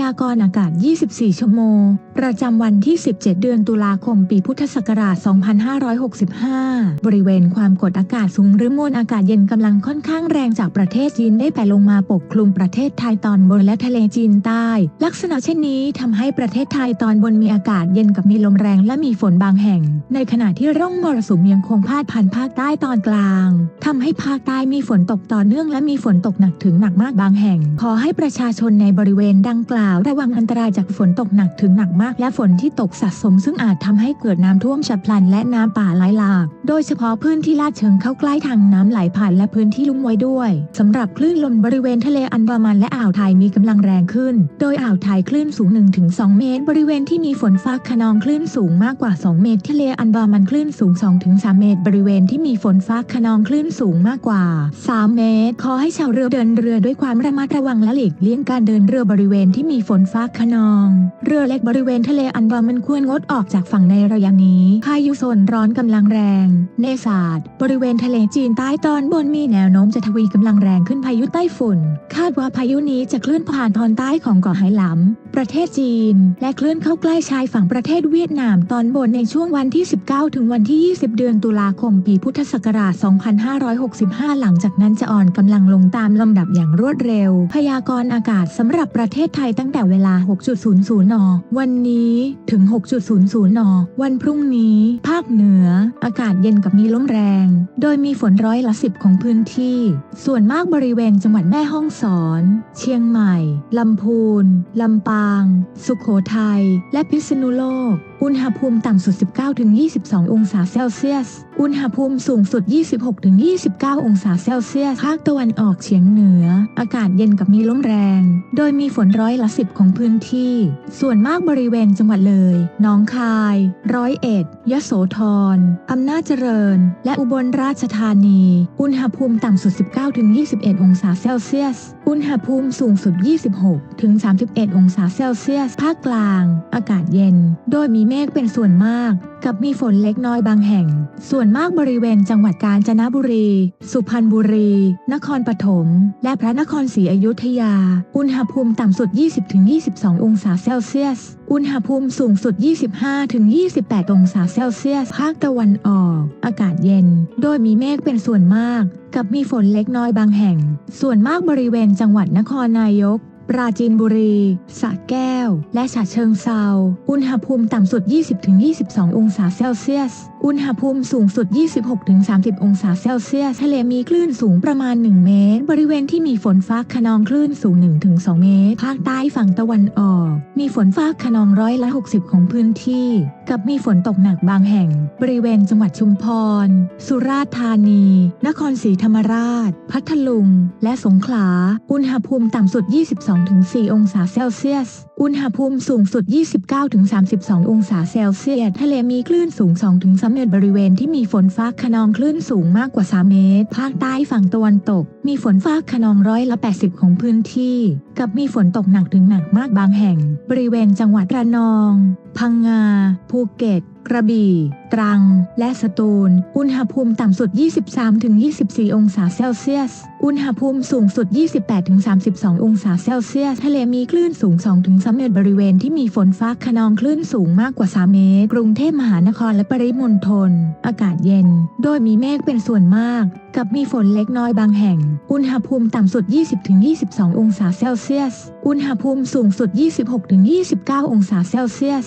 ยากรณ์อากาศ 24 ชั่วโมง ประจำวันที่ 17 เดือนตุลาคม ปีพุทธศักราช 2565 บริเวณความกดอากาศสูงหรือมวลอากาศเย็นกำลังค่อนข้างแรงจากประเทศจีนได้แผ่ลงมาปกคลุมประเทศไทยตอนบนและทะเลจีนใต้ ลักษณะเช่นนี้ทำให้ประเทศไทยตอนบนมีอากาศเย็นกับมีลมแรงและมีฝนบางแห่ง ในขณะที่ร่องมรสุมยังคงพาดผ่านภาคใต้ตอนกลางทำให้ภาคใต้มีฝนตกต่อเนื่องและมีฝนตกหนักถึงหนักมากบางแห่ง ขอให้ประชาชนในบริเวณดังกล่าวระวังอันตรายจากฝนตกหนักถึงหนักมากและฝนที่ตกสะสม ซึ่งอาจทำให้เกิดน้ำท่วมฉับพลันและน้ำป่าไหลหลาก โดยเฉพาะพื้นที่ลาดเชิงเข้าใกล้ทางน้ำไหลผ่านและพื้นที่ลุ่มไว้ด้วยสำหรับคลื่นลมบริเวณทะเลอันดามันและอ่าวไทยมีกำลังแรงขึ้น โดยอ่าวไทยคลื่นสูง 1-2 เมตร บริเวณที่มีฝนฟ้าขนองคลื่นสูงมากกว่า 2 เมตร ทะเลอันดามันคลื่นสูง 2-3 เมตร บริเวณที่มีฝนฟ้าขนองคลื่นสูงมากกว่า 3 เมตร ขอให้ชาวเรือเดินเรือด้วยความระมัดระวังและหลีกเลี่ยงการเดินเรือบริเวณที่มีฝนฟ้าขนอง เรือเล็กบริเวณทะเลอันดามันควรงดออกจากฝั่งในระยะนี้ พายุโซนร้อนกำลังแรง เนศาสตร์บริเวณทะเลจีนใต้ตอนบนมีแนวโน้มจะทวีกำลังแรงขึ้นพายุไต้ฝุ่น คาดว่าพายุนี้จะเคลื่อนผ่านตอนใต้ของเกาะไหหลำประเทศจีน และเคลื่อนเข้าใกล้ชายฝั่งประเทศเวียดนามตอนบนในช่วงวันที่ 19 ถึงวันที่ 20 เดือนตุลาคมปีพุทธศักราช 2565 หลังจากนั้นจะอ่อนกำลังลงตามลำดับอย่างรวดเร็ว พยากรณ์อากาศสำหรับประเทศไทยตั้งแต่เวลา 6.00 น วันนี้ถึง 6.00 น วันพรุ่งนี้ ภาคเหนือ อากาศเย็นกับมีลมแรง โดยมีฝนร้อยละสิบของพื้นที่ ส่วนมากบริเวณจังหวัดแม่ฮ่องสอน เชียงใหม่ ลำพูน ลำปาง สุขโขทัย และพิษณุโลก อุณหภูมิต่ำสุด 19-22 องศาเซลเซียส อุณหภูมิสูงสุด 26-29 องศาเซลเซียส ภาคตะวันออกเฉียงเหนือ อากาศเย็นกับมีลมแรง โดยมีฝนร้อยละสิบของพื้นที่ ส่วนมากบริเวณจังหวัดเลยหนองคาย ร้อยเอ็ด ยโสธร อำนาจเจริญ และอุบลราชธานี อุณหภูมิต่ำสุด 19-21 องศาเซลเซียส อุณหภูมิสูงสุด 26-31 องศาเซลเซียส ภาคกลาง อากาศเย็น โดยมีเมฆเป็นส่วนมาก กับมีฝนเล็กน้อยบางแห่ง ส่วนมากบริเวณจังหวัดกาญจนบุรี สุพรรณบุรี นครปฐม และพระนครศรีอยุธยา อุณหภูมิต่ำสุด 20-22 องศาเซลเซียส อุณหภูมิสูงสุด 25-28 องศาเซลเซียส ภาคตะวันออก อากาศเย็น โดยมีเมฆเป็นส่วนมาก กับมีฝนเล็กน้อยบางแห่ง ส่วนมากบริเวณจังหวัดนครนายก ปราจีนบุรีสระแก้ว และฉะเชิงเซา อุณหภูมิต่ำสุด 20-22 องศาเซลเซียส อุณหภูมิสูงสุด 26-30 องศาเซลเซียส ทะเลมีคลื่นสูงประมาณ 1 เมตร บริเวณที่มีฝนฟ้าขนองคลื่นสูง 1-2 เมตร ภาคใต้ฝั่งตะวันออก มีฝนฟ้าขนองร้อยละ 60 ของพื้นที่ กับมีฝนตกหนักบางแห่ง บริเวณจังหวัดชุมพร สุราษฎร์ธานี นครศรีธรรมราช พัทลุง และสงขลา อุณหภูมิต่ำสุด22-4 องศาเซลเซียส อุณหภูมิสูงสุด 29-32 องศาเซลเซียส ทะเลมีคลื่นสูง 2-3 เมตรบริเวณที่มีฝนฟ้าขนองคลื่นสูงมากกว่า 3 เมตร ภาคใต้ฝั่งตะวันตก มีฝนฟ้าขนองร้อยละ 80 ของพื้นที่ กับมีฝนตกหนักถึงหนักมากบางแห่ง บริเวณจังหวัดระนอง พังงา ภูเก็ตกระบี่ ตรัง และสตูล อุณหภูมิต่ำสุด 23-24 องศาเซลเซียส อุณหภูมิสูงสุด 28-32 องศาเซลเซียส ทะเลมีคลื่นสูง 2-3 เมตร บริเวณที่มีฝนฟ้าขนองคลื่นสูงมากกว่า 3 เมตร กรุงเทพมหานครและปริมณฑล อากาศเย็น โดยมีเมฆเป็นส่วนมาก กับมีฝนเล็กน้อยบางแห่ง อุณหภูมิต่ำสุด 20-22 องศาเซลเซียส อุณหภูมิสูงสุด 26-29 องศาเซลเซียส